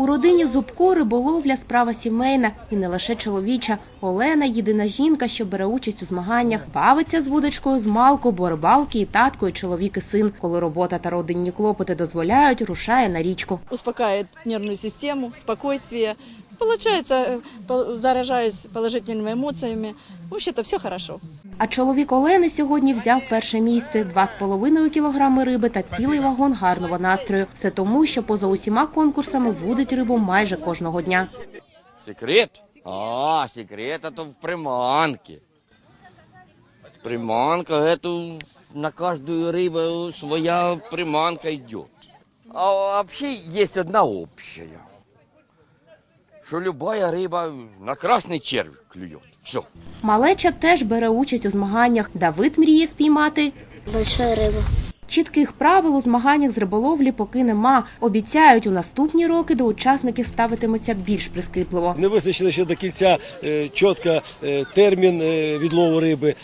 У родині Зубко риболовля справа сімейна і не лише чоловіча. Олена єдина жінка, що бере участь у змаганнях. Бавиться з вудочкою з малку, бо рибалки і татко, і чоловік, і син. Коли робота та родинні клопоти дозволяють, рушає на річку. Успокає нервну систему, спокойствие Получается, э, по- заражаюсь положительными эмоциями. Вообще-то все хорошо. А чоловік Олени сьогодні взяв перше місце – два з половиною кілограми риби та цілий вагон гарного настрою. Все тому, що поза усіма конкурсами вудить рибу майже кожного дня. Секрет? А, секрет это в приманке. Приманка, это на каждую рыбу своя приманка идет. А вообще есть одна общая. Что любая рыба на красный червь клюет. Все. Малеча теж бере участь у змаганнях. Давид мріє спіймати. Большая рыба. Чітких правил у змаганнях з риболовлі поки нема. Обіцяють, у наступні роки до учасників ставитимуться більш прискіпливо. Не визначили ще до кінця е, чітко е, термін е, відлову риби.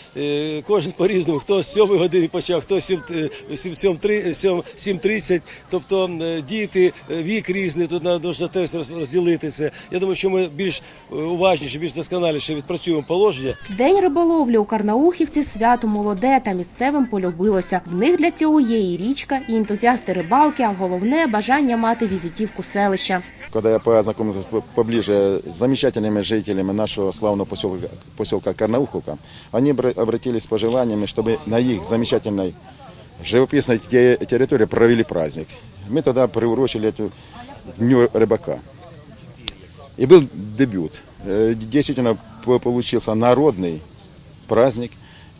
Кожен по-різному, хто з 7 години почав, хто 7.30. Тобто діти, вік різний, тут треба дуже теж розділити це. Я думаю, що ми більш уважніше, більш досконаліше відпрацюємо положення. День риболовлі у Карнаухівці свято молоде та місцевим полюбилося. В них для цього є і річка, і ентузіасти рибалки, а головне бажання мати візитівку селища. Когда я познакомился по- поближе с замечательными жителями нашего славного поселка, поселка Карнауховка, они обра- обратились с пожеланиями, чтобы на их замечательной живописной те- территории провели праздник. Мы тогда приурочили эту Дню рыбака. И был дебют. Э, Действительно по- получился народный праздник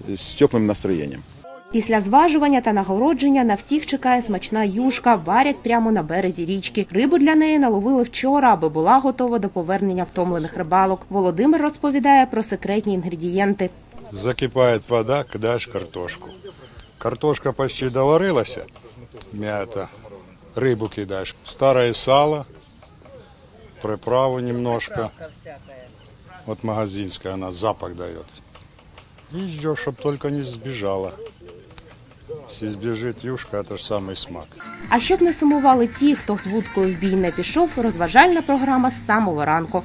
с теплым настроением. Після зважування та нагородження на всіх чекає смачна юшка, варять прямо на березі річки. Рибу для неї наловили вчора, аби була готова до повернення втомлених рибалок. Володимир розповідає про секретні інгредієнти. Закипает вода, кидаешь картошку. Картошка почти доварилась, мята. Рыбу кидаешь. Старое сало, приправу немножко. Вот магазинская она запах дает. И ждешь, чтобы только не сбежала. Если збіжить юшка, а то ж самий смак. А щоб не сумували ті, хто з вудкою в бій не пішов, розважальна програма з самого ранку.